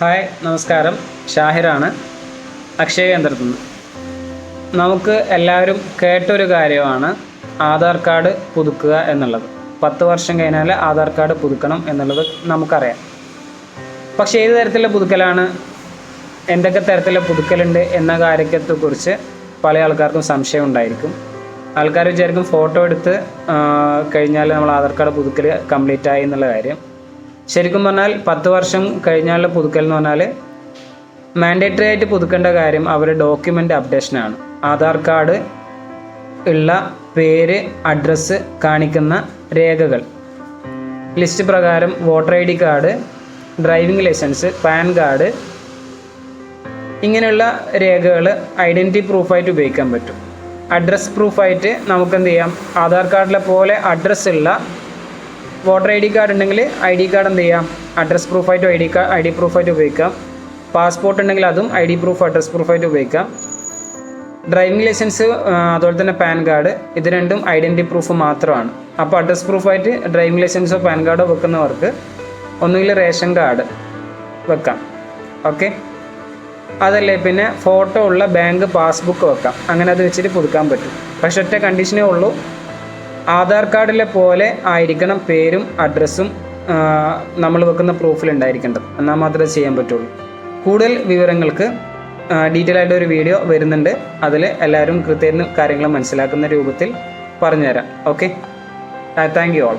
Hi നമസ്കാരം. ഷാഹിറാണ്. അക്ഷയ കേന്ദ്രത്തിൽ നിന്ന്. നമുക്ക് എല്ലാവരും കേട്ടൊരു കാര്യമാണ് ആധാർ കാർഡ് പുതുക്കുക എന്നുള്ളത്. പത്ത് വർഷം കഴിഞ്ഞാൽ ആധാർ കാർഡ് പുതുക്കണം എന്നുള്ളത് നമുക്കറിയാം. പക്ഷേ ഏത് തരത്തിലുള്ള പുതുക്കലാണ്? എന്തൊക്കെ തരത്തിലുള്ള പുതുക്കലുണ്ട് എന്ന കാര്യത്തെക്കുറിച്ച് പല ആൾക്കാർക്കും സംശയം ഉണ്ടായിരിക്കും. ആൾക്കാർ വിചാരിക്കും ഫോട്ടോ എടുത്ത് കഴിഞ്ഞാൽ നമ്മൾ ആധാർ കാർഡ് പുതുക്കൽ കംപ്ലീറ്റ് ആയി എന്നുള്ള കാര്യം. ശരിക്കും പറഞ്ഞാൽ പത്ത് വർഷം കഴിഞ്ഞാലുള്ള പുതുക്കൽ എന്ന് പറഞ്ഞാൽ മാൻഡേറ്ററി ആയിട്ട് പുതുക്കേണ്ട കാര്യം അവരുടെ ഡോക്യുമെന്റ് അപ്ഡേഷനാണ് ആധാർ കാർഡ് ഉള്ള പേര് അഡ്രസ്സ് കാണിക്കുന്ന രേഖകൾ. ലിസ്റ്റ് പ്രകാരം voter I D card driving license PAN card ഇങ്ങനെയുള്ള രേഖകൾ ഐഡന്റിറ്റി പ്രൂഫായിട്ട് ഉപയോഗിക്കാൻ പറ്റും. അഡ്രസ് പ്രൂഫായിട്ട് നമുക്ക് എന്ത് ചെയ്യാം? ആധാർ കാർഡിലെ പോലെ അഡ്രസ്സ് ഉള്ള വോട്ടർ ഐ ഡി കാർഡ് ഉണ്ടെങ്കിൽ ഐ ഡി കാർഡ് എന്ത് ചെയ്യാം? Address പ്രൂഫായിട്ട് I D card I D പ്രൂഫായിട്ട് ഉപയോഗിക്കാം. പാസ്പോർട്ട് ഉണ്ടെങ്കിൽ അതും ഐ ഡി പ്രൂഫ് അഡ്രസ് പ്രൂഫായിട്ട് ഉപയോഗിക്കാം. ഡ്രൈവിംഗ് ലൈസൻസ് അതുപോലെ തന്നെ പാൻ കാർഡ് ഇത് രണ്ടും ഐഡന്റി പ്രൂഫ് മാത്രമാണ്. അപ്പോൾ അഡ്രസ് പ്രൂഫായിട്ട് ഡ്രൈവിംഗ് ലൈസൻസോ പാൻ കാർഡോ വെക്കുന്നവർക്ക് ഒന്നുകിൽ റേഷൻ കാർഡ് വെക്കാം. ഓക്കെ? അതല്ലേ പിന്നെ ഫോട്ടോ ഉള്ള ബാങ്ക് പാസ്ബുക്ക് വെക്കാം. അങ്ങനെ അത് വെച്ചിട്ട് പുതുക്കാൻ പറ്റും. പക്ഷെ ഒറ്റ കണ്ടീഷനേ ഉള്ളൂ. ആധാർ കാർഡിലെ പോലെ ആയിരിക്കണം പേരും അഡ്രസ്സും നമ്മൾ വെക്കുന്ന പ്രൂഫിൽ ഉണ്ടായിരിക്കേണ്ടത്. എന്നാൽ മാത്രമേ ചെയ്യാൻ പറ്റുള്ളൂ. കൂടുതൽ വിവരങ്ങൾക്ക് ഡീറ്റെയിൽ ആയിട്ട് ഒരു വീഡിയോ വരുന്നുണ്ട്. അതിൽ എല്ലാവരും കൃത്യമായിട്ട് കാര്യങ്ങൾ മനസ്സിലാക്കുന്ന രൂപത്തിൽ പറഞ്ഞുതരാം. Okay thank you all